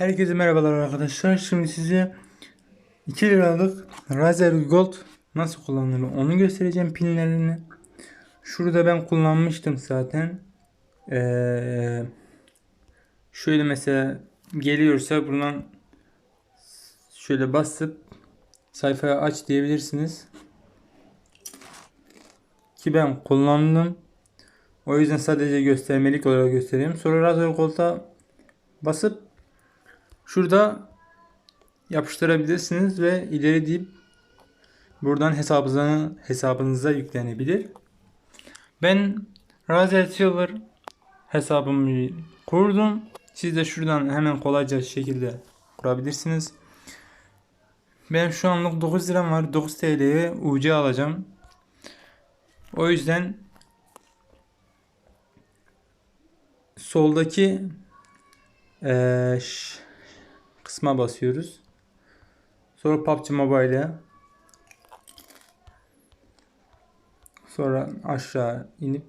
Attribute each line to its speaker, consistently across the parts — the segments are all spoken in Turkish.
Speaker 1: Herkese merhabalar arkadaşlar. Şimdi size 2 liralık Razer Gold nasıl kullanılır onu göstereceğim pinlerini. Şurada ben kullanmıştım zaten. Ee, şöyle mesela geliyorsa buradan şöyle basıp sayfaya aç diyebilirsiniz. Ki ben kullandım. O yüzden sadece göstermelik olarak göstereyim. Sonra Razer Gold'a basıp şurada yapıştırabilirsiniz ve ileri deyip buradan hesabınıza, hesabınıza yüklenebilir. Ben Razer Silver hesabımı kurdum. Siz de şuradan hemen kolayca şekilde kurabilirsiniz. Ben şu anlık 9 liram var. 9 TL'ye UC alacağım. O yüzden soldaki ş- kısma basıyoruz. Sonra PUBG Mobile'e sonra aşağı inip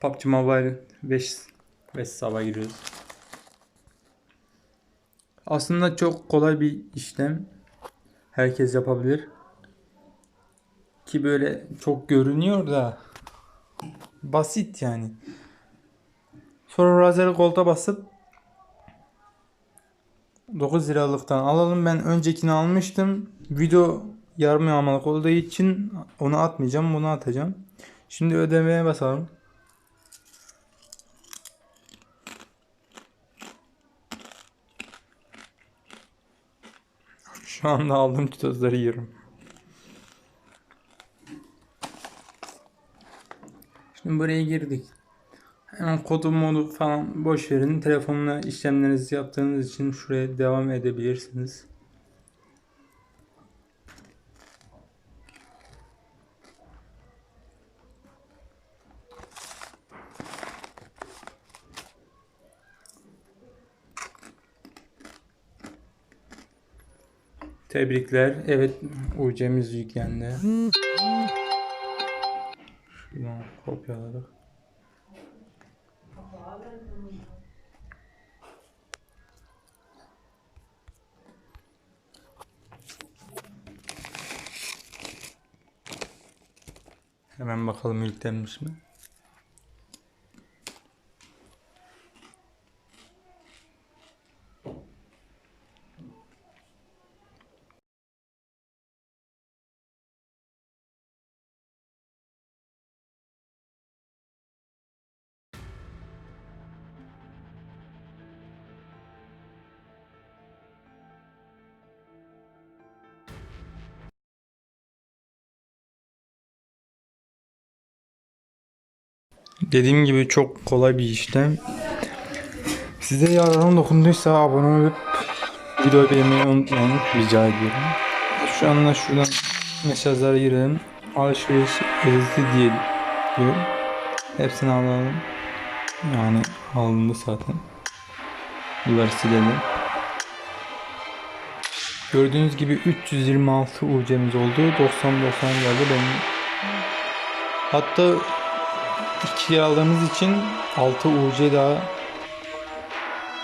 Speaker 1: PUBG Mobile 5 5 hesaba giriyoruz. Aslında çok kolay bir işlem. Herkes yapabilir. Ki böyle çok görünüyor da basit yani. Sonra Razer Gold'a basıp 9 liralıktan alalım. Ben öncekini almıştım. Video yarım yağmalık olduğu için onu atmayacağım. Bunu atacağım. Şimdi ödemeye basalım. Şu anda aldığım tozları yiyorum. Şimdi buraya girdik. Hemen kodu modu falan boş verin. Telefonla işlemlerinizi yaptığınız için şuraya devam edebilirsiniz. Tebrikler. Evet UC'miz yüklendi. Şuradan kopyaladık. Hemen bakalım yüklenmiş mi? Dediğim gibi çok kolay bir işlem. Size yararım dokunduysa abone olup videoyu beğenmeyi unutmayın rica ediyorum. Şu anda şuradan mesajlara girelim. Alışveriş ezdi diye diyor. Hepsini alalım. Yani alındı zaten. Bunları silelim. Gördüğünüz gibi 326 UC'miz oldu. 90 90 geldi benim. Hatta 2 aldığımız için 6 UC daha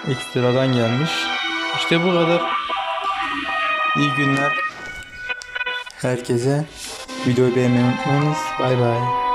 Speaker 1: ekstradan gelmiş. İşte bu kadar. İyi günler. Herkese videoyu beğenmeyi unutmayınız. Bay bay.